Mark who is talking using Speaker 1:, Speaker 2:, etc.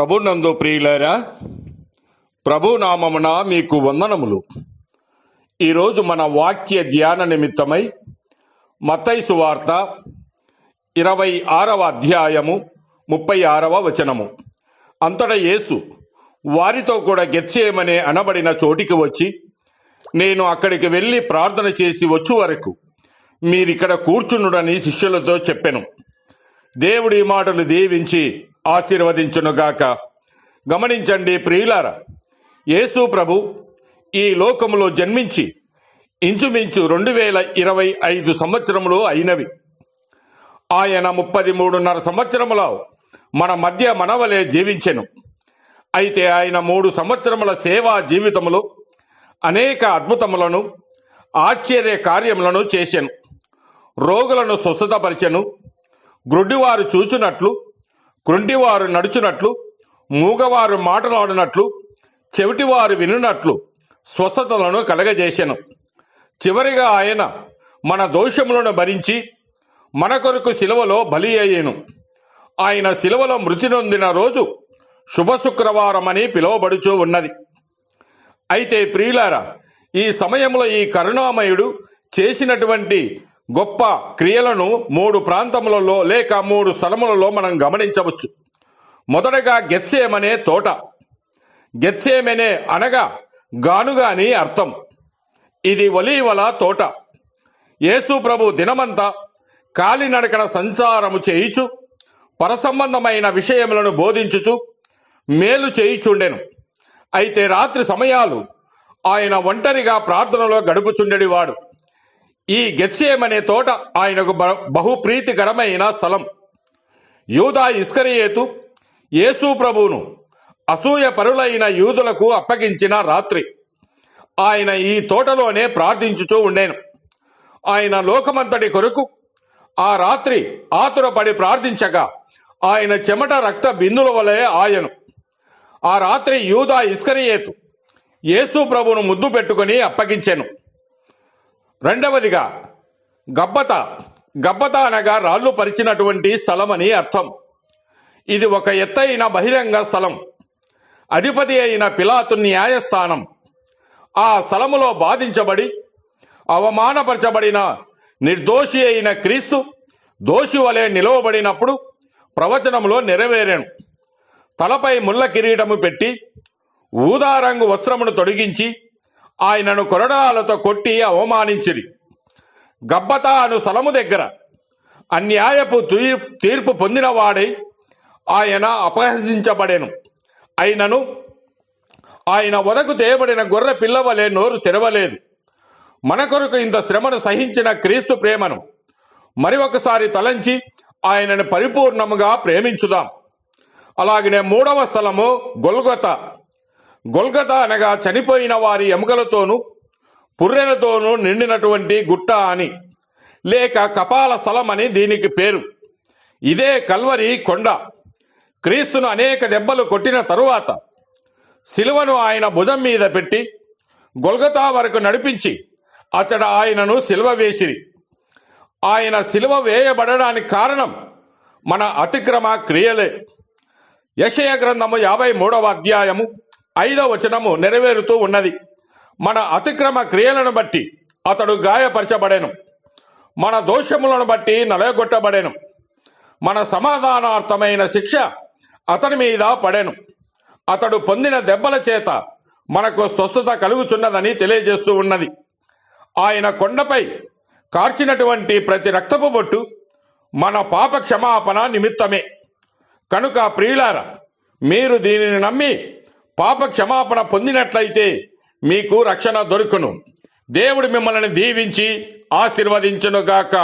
Speaker 1: ప్రభునందు ప్రియులారా ప్రభు నామమున మీకు వందనములు. ఈరోజు మన వాక్య ధ్యాన నిమిత్తమై మతైసు వార్త ఇరవై ఆరవ అధ్యాయము ముప్పై ఆరవ వచనము. అంతటా యేసు వారితో కూడా గెచ్చేయమనే అనబడిన చోటికి వచ్చి నేను అక్కడికి వెళ్ళి ప్రార్థన చేసి వచ్చు వరకు మీరిక్కడ కూర్చునుడని శిష్యులతో చెప్పెను. దేవుడి మాటలు దీవించి ఆశీర్వదించునుగాక. గమనించండి ప్రియులార యేసు ప్రభు ఈ లోకములో జన్మించి ఇంచుమించు రెండు వేల ఇరవై ఐదు సంవత్సరములు అయినవి. ఆయన ముప్పది మూడున్నర సంవత్సరముల మన మధ్య మనవలే జీవించెను. అయితే ఆయన మూడు సంవత్సరముల సేవా జీవితములో అనేక అద్భుతములను ఆశ్చర్య కార్యములను చేసెను. రోగులను స్వస్థతపరిచెను. గ్రుడ్డివారు చూచునట్లు కృంటివారు నడుచునట్లు మూగవారు మాటలాడినట్లు చెవిటివారు వినునట్లు స్వస్థతలను కలగజేశాను చివరిగా ఆయన మన దోషములను భరించి మన కొరకు శిలువలో బలి అయ్యేను. ఆయన శిలువలో మృతి నొందిన రోజు శుభ శుక్రవారమని పిలువబడుచూ ఉన్నది. అయితే ప్రియులారా ఈ సమయంలో ఈ కరుణామయుడు చేసినటువంటి గొప్ప క్రియలను మూడు ప్రాంతములలో లేక మూడు స్థలములలో మనం గమనించవచ్చు. మొదటగా గెత్సేమనే తోట. గెత్సేమనే అనగా గానుగాని అర్థం. ఇది ఒలీవల తోట. యేసు ప్రభు దినమంతా కాలినడకన సంచారము చేయిచు పరసంబంధమైన విషయములను బోధించుచు మేలు చేయిచుండెను. అయితే రాత్రి సమయాలు ఆయన ఒంటరిగా ప్రార్థనలో గడుపుచుండెడివాడు. ఈ గెత్సేమనే తోట ఆయనకు బ- బహుప్రీతికరమైన స్థలం. యూదా ఇస్కరియేతు యేసు ప్రభువును అసూయ పరులైన యూదులకు అప్పగించిన రాత్రి. ఆయన ఈ తోటలోనే ప్రార్థించుచూ ఉండేను. ఆయన లోకమంతటి కొరకు ఆ రాత్రి ఆతురపడి ప్రార్థించగా ఆయన చెమట రక్త బిందుల వలె ఆయను. ఆ రాత్రి యూదా ఇస్కరియేతు యేసు ప్రభును ముద్దు పెట్టుకుని అప్పగించాను. రెండవదిగా గబ్బత. గబ్బత అనగా రాళ్ళు పరిచినటువంటి స్థలమని అర్థం. ఇది ఒక ఎత్తైన బహిరంగ స్థలం. అధిపతి అయిన పిలాతు న్యాయస్థానం. ఆ స్థలములో బాధించబడి అవమానపరచబడిన నిర్దోషి అయిన క్రీస్తు దోషి వలె నిలవబడినప్పుడు ప్రవచనంలో నెరవేరాను. తలపై ముళ్ళ కిరీటము పెట్టి ఊదా రంగు వస్త్రమును తొడిగించి ఆయనను కొరడాలతో కొట్టి అవమానించిరి. గబ్బత అను స్థలము దగ్గర అన్యాయపు తీర్పు పొందినవాడై ఆయన అపహసించబడెను. అయినను ఆయన వదకు తేయబడిన గొర్రె పిల్లవలే నోరు తెరవలేదు. మన కొరకు ఇంత శ్రమను సహించిన క్రీస్తు ప్రేమను మరి ఒకసారి తలంచి ఆయనను పరిపూర్ణముగా ప్రేమించుదాం. అలాగనే మూడవ స్థలము గొల్గొత గొల్గత అనగా చనిపోయిన వారి ఎముకలతోనూ పుర్రెలతోనూ నిండినటువంటి గుట్ట అని. లేక కపాల స్థలం అని దీనికి పేరు. ఇదే కల్వరి కొండ. క్రీస్తును అనేక దెబ్బలు కొట్టిన తరువాత శిలువను ఆయన భుజం మీద పెట్టి గొల్గతా వరకు నడిపించి అతడు ఆయనను శిలువ వేసిరి. ఆయన శిలువ వేయబడడానికి కారణం మన అతిక్రమ క్రియలే. యశయ గ్రంథము యాభై మూడవ అధ్యాయము ఐదవ వచనము నెరవేరుతూ ఉన్నది. మన అతిక్రమ క్రియలను బట్టి అతడు గాయపరచబడెను. మన దోషములను బట్టి నలగొట్టబడెను. మన సమాధానార్థమైన శిక్ష అతని మీద పడెను. అతడు పొందిన దెబ్బల చేత మనకు స్వస్థత కలుగుచున్నదని తెలియజేస్తూ ఉన్నది. ఆయన కొండపై కార్చినటువంటి ప్రతి రక్తపు బొట్టు మన పాప క్షమాపణ నిమిత్తమే. కనుక ప్రియులార మీరు దీనిని నమ్మి పాప క్షమాపణ పొందినట్లయితే మీకు రక్షణ దొరుకును. దేవుడు మిమ్మల్ని దీవించి ఆశీర్వదించునుగాక.